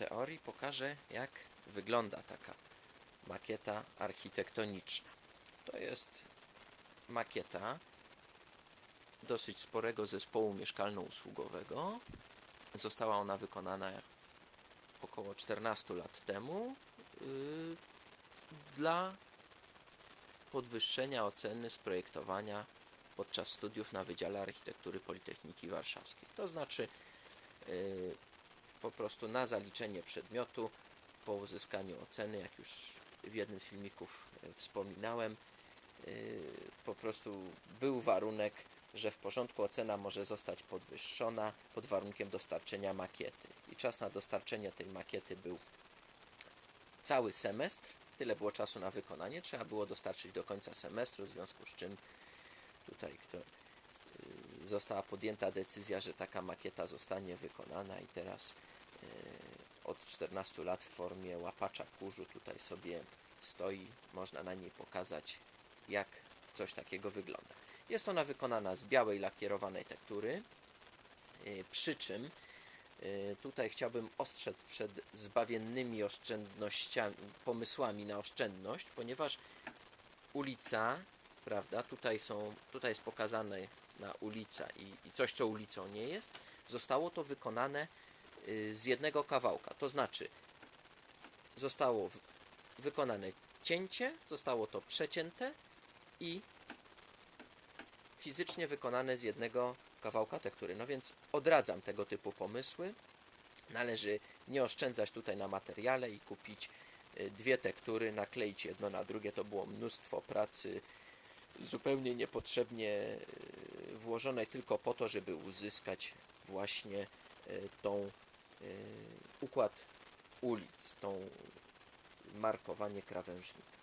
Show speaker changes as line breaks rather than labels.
teorii pokażę, jak wygląda taka makieta architektoniczna. To jest makieta dosyć sporego zespołu mieszkalno-usługowego. Została ona wykonana około 14 lat temu yy, dla podwyższenia oceny z projektowania podczas studiów na Wydziale Architektury Politechniki Warszawskiej. To znaczy yy, po prostu na zaliczenie przedmiotu po uzyskaniu oceny, jak już w jednym z filmików yy, wspominałem, yy, po prostu był warunek, że w porządku ocena może zostać podwyższona pod warunkiem dostarczenia makiety. I czas na dostarczenie tej makiety był cały semestr. Tyle było czasu na wykonanie. Trzeba było dostarczyć do końca semestru, w związku z czym tutaj kto, została podjęta decyzja, że taka makieta zostanie wykonana i teraz y, od 14 lat w formie łapacza kurzu tutaj sobie stoi. Można na niej pokazać, jak coś takiego wygląda. Jest ona wykonana z białej lakierowanej tektury, y, przy czym y, tutaj chciałbym ostrzec przed zbawiennymi oszczędnościami, pomysłami na oszczędność, ponieważ ulica, prawda, tutaj są, tutaj jest pokazane na ulica i, i coś, co ulicą nie jest, zostało to wykonane y, z jednego kawałka, to znaczy zostało w- wykonane cięcie, zostało to przecięte i fizycznie wykonane z jednego kawałka tektury. No więc odradzam tego typu pomysły. Należy nie oszczędzać tutaj na materiale i kupić y, dwie tektury, nakleić jedno na drugie. To było mnóstwo pracy zupełnie niepotrzebnie y, włożonej tylko po to, żeby uzyskać właśnie y, tą y, układ ulic, tą markowanie krawężnika.